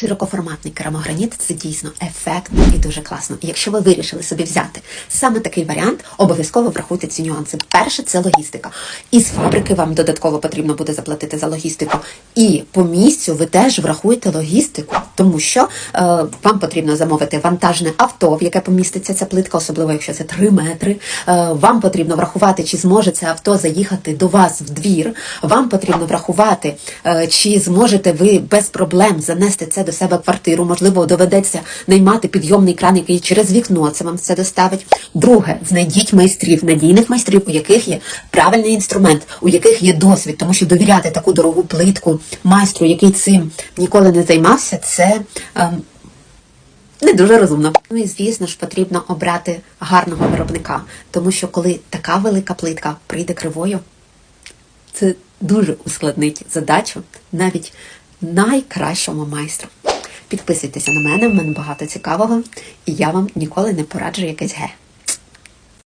Широкоформатний керамограніт це дійсно ефектно і дуже класно. Якщо ви вирішили собі взяти саме такий варіант, обов'язково врахуйте ці нюанси. Перше це логістика. Із фабрики вам додатково потрібно буде заплатити за логістику. І по місцю ви теж врахуєте логістику, тому що е, вам потрібно замовити вантажне авто, в яке поміститься ця плитка, особливо якщо це 3 метри. Е, вам потрібно врахувати, чи зможе це авто заїхати до вас в двір. Вам потрібно врахувати, е, чи зможете ви без проблем занести це до себе квартиру. Можливо, доведеться наймати підйомний кран, який через вікно це вам це доставить. Друге, знайдіть майстрів, надійних майстрів, у яких є правильний інструмент, у яких є досвід, тому що довіряти таку дорогу плитку майстру, який цим ніколи не займався, це. ем, не дуже розумно. Ну і звісно ж потрібно обрати гарного виробника, тому що коли така велика плитка прийде кривою, це дуже ускладнить задачу навіть найкращому майстру. Підписуйтеся на мене, в мене багато цікавого, і я вам ніколи не пораджу якесь ге.